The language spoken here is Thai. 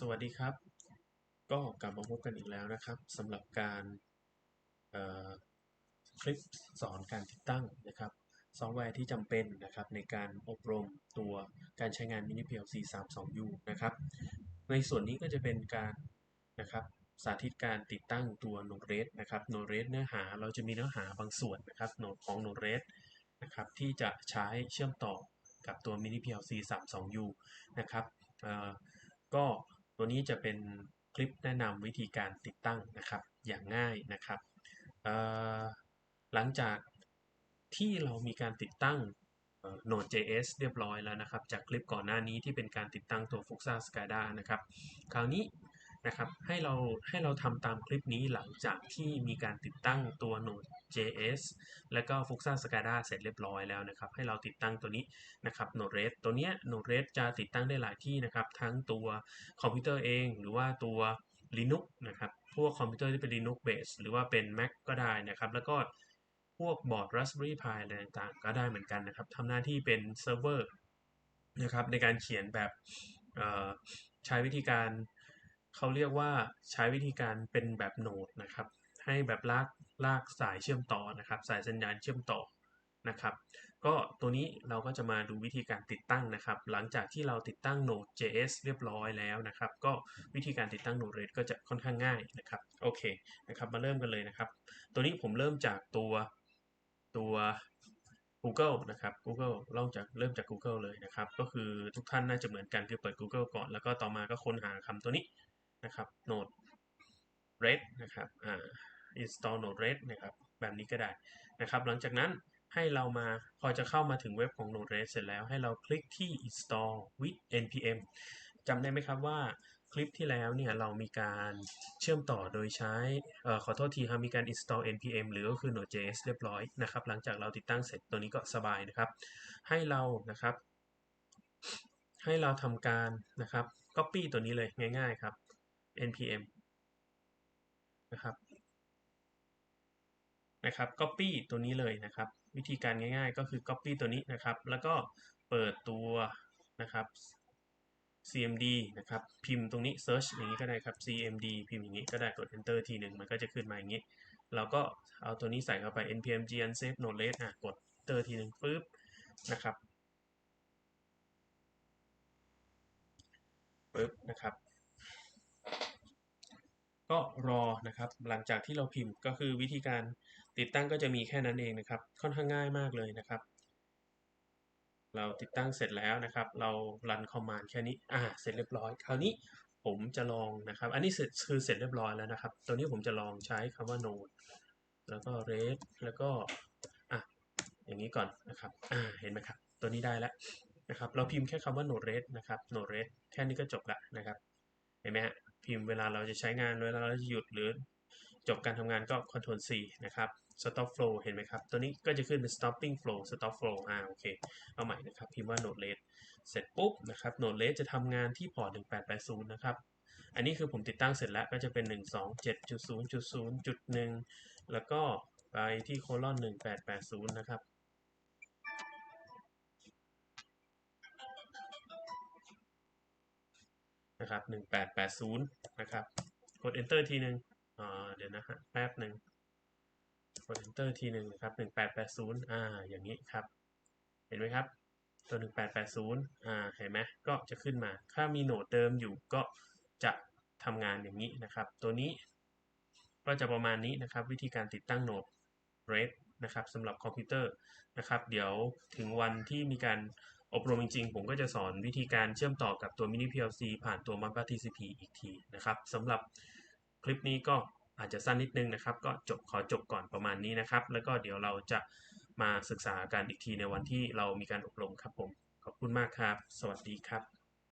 สวัสดีครับ ก็กลับมาพบกันอีกแล้วนะครับสำหรับการคลิปสอนการติดตั้งนะครับ ซอฟต์แวร์ที่จำเป็นนะครับในการอบรมตัวการใช้งาน Mini PLC 32U นะครับ ในส่วนนี้ก็จะเป็นการนะครับสาธิตการติดตั้งตัว Node-RED นะครับ Node-RED เนื้อหาเราจะมีเนื้อหาบางส่วนนะครับของ Node-RED นะครับที่จะใช้เชื่อมต่อกับตัว Mini PLC 32U นะครับก็ ตัวนี้จะเป็นคลิปแนะนำวิธีการติดตั้งนะครับ อย่างง่ายนะครับ หลังจากที่เรามีการติดตั้ง Node.js เรียบร้อยแล้วนะครับ จากคลิปก่อนหน้านี้ที่เป็นการติดตั้งตัว Fuxa SCADA นะครับ คราวนี้ นะครับให้เราให้เราทำตามคลิปนี้หลังจากที่มีการติดตั้งตัว Node.js แล้วก็ Fuxa SCADA เสร็จเรียบร้อยแล้วนะครับ ให้เราติดตั้งตัวนี้นะครับ Node-RED ตัวเนี้ย Node-RED จะติดตั้งได้หลายที่นะครับ ทั้งตัวคอมพิวเตอร์เอง หรือว่าตัว Linux นะครับ พวกคอมพิวเตอร์ที่เป็น Linux base หรือว่าเป็น Mac ก็ได้นะครับ แล้วก็พวกบอร์ด Raspberry Pi อะไรต่างๆ ก็ได้เหมือนกันนะครับทำหน้าที่เป็นเซิร์ฟเวอร์นะครับในการเขียนแบบใช้วิธีการ เขาเรียกว่าใช้วิธีการเป็นแบบโนดนะครับ ให้แบบลากลากสายเชื่อมต่อนะครับ สายสัญญาณเชื่อมต่อนะครับ ก็ตัวนี้เราก็จะมาดูวิธีการติดตั้งนะครับ หลังจากที่เราติดตั้ง Node.js เรียบร้อยแล้วนะครับ ก็วิธีการติดตั้ง Node-RED ก็จะค่อนข้างง่ายนะครับ โอเคนะครับ มาเริ่มกันเลยนะครับ ตัวนี้ผมเริ่มจากตัวตัว Google นะครับ Google เริ่มจากเริ่มจาก Google เลยนะครับ ก็คือทุกท่านน่าจะเหมือนกันคือเปิด Google ก่อน แล้วก็ต่อมาก็ค้นหาคำตัวนี้ นะครับ Node Red นะครับ install Node Red นะครับ แบบนี้ก็ได้นะครับ หลังจากนั้นให้เรามาพอจะเข้ามาถึงเว็บของ Node Red เสร็จแล้วให้เราคลิกที่ install with npm จำได้ไหมครับว่าคลิปที่แล้วเนี่ยเรามีการเชื่อมต่อโดยใช้ออขอโทษทีครับมีการ install npm หรือก็คือ node.js เรียบร้อยนะครับ หลังจากเราติดตั้งเสร็จตัวนี้ก็สบายนะครับ ให้เรานะครับ ให้เราทำการนะครับ copy ตัวนี้เลยง่าย ๆ ครับ npm นะครับนะครับ copy ตัวนี้เลยนะครับ วิธีการง่ายๆก็คือ copy ตัวนี้นะครับ แล้วก็เปิดตัวนะครับ cmd นะครับ พิมพ์ตรงนี้ search อย่างนี้ก็ได้ครับ cmd พิมพ์อย่างนี้ก็ได้กด enter ทีหนึ่งมันก็จะขึ้นมาอย่างนี้ เราก็เอาตัวนี้ใส่เข้าไป npm g unsafe node-red อะกด enter ทีหนึ่งปึ๊บนะครับปึ๊บนะครับ ก็รอนะครับ หลังจากที่เราพิมพ์ก็คือวิธีการติดตั้งก็จะมีแค่นั้นเองนะครับ ค่อนข้างง่ายมากเลยนะครับ เราติดตั้งเสร็จแล้วนะครับ เรารันคอมมานด์แค่นี้อ่าเสร็จเรียบร้อย คราวนี้ผมจะลองนะครับ อันนี้เสร็จคือเสร็จเรียบร้อยแล้วนะครับ ตัวนี้ผมจะลองใช้คำว่า node แล้วก็ red แล้วก็อะอย่างนี้ก่อนนะครับอ่าเห็นไหมครับ ตัวนี้ได้แล้วนะครับ เราพิมพ์แค่คำว่า node red นะครับ node red แค่นี้ก็จบละนะครับ เห็นไหมฮะพิมพ์เวลาเราจะใช้งานเวลาเราจะหยุดหรือจบการทำงานก็ Ctrl C นะครับ Stop Flow เห็นไหมครับ ตัวนี้ก็จะขึ้นเป็น Stopping Flow Stop Flow อ่าโอเค เอาใหม่นะครับ พิมพ์ว่า Node RED เสร็จปุ๊บนะครับ Node RED จะทำงานที่พอร์ต 1880 นะครับ อันนี้คือผมติดตั้งเสร็จแล้วก็จะเป็น 127.0.0.1 แล้วก็ไปที่โคลอน 1880 นะครับ นะครับ1880 นะครับ กด Enter ทีนึงอ่าเดี๋ยวนะฮะแป๊บหนึ่งกด enter ทีหนึ่งนะครับ1880 อ่า อย่างนี้ครับ เห็นไหมครับ ตัว 1880 อ่า เห็นไหมก็จะขึ้นมา ถ้ามีโหนดเดิมอยู่ก็จะทำงานอย่างนี้นะครับ ตัวนี้ก็จะประมาณนี้นะครับ วิธีการติดตั้งโหนด RED นะครับสำหรับคอมพิวเตอร์นะครับ เดี๋ยวถึงวันที่มีการ อบรมจริงๆ ผมก็จะสอนวิธีการเชื่อมต่อกับตัว Mini PLC ผ่านตัว Mappa TCP อีกทีนะครับสำหรับคลิปนี้ก็อาจจะสั้นนิดนึงนะครับ ก็จบขอจบก่อนประมาณนี้นะครับ แล้วก็เดี๋ยวเราจะมาศึกษากันอีกทีในวันที่เรามีการอบรมครับผม ขอบคุณมากครับ สวัสดีครับ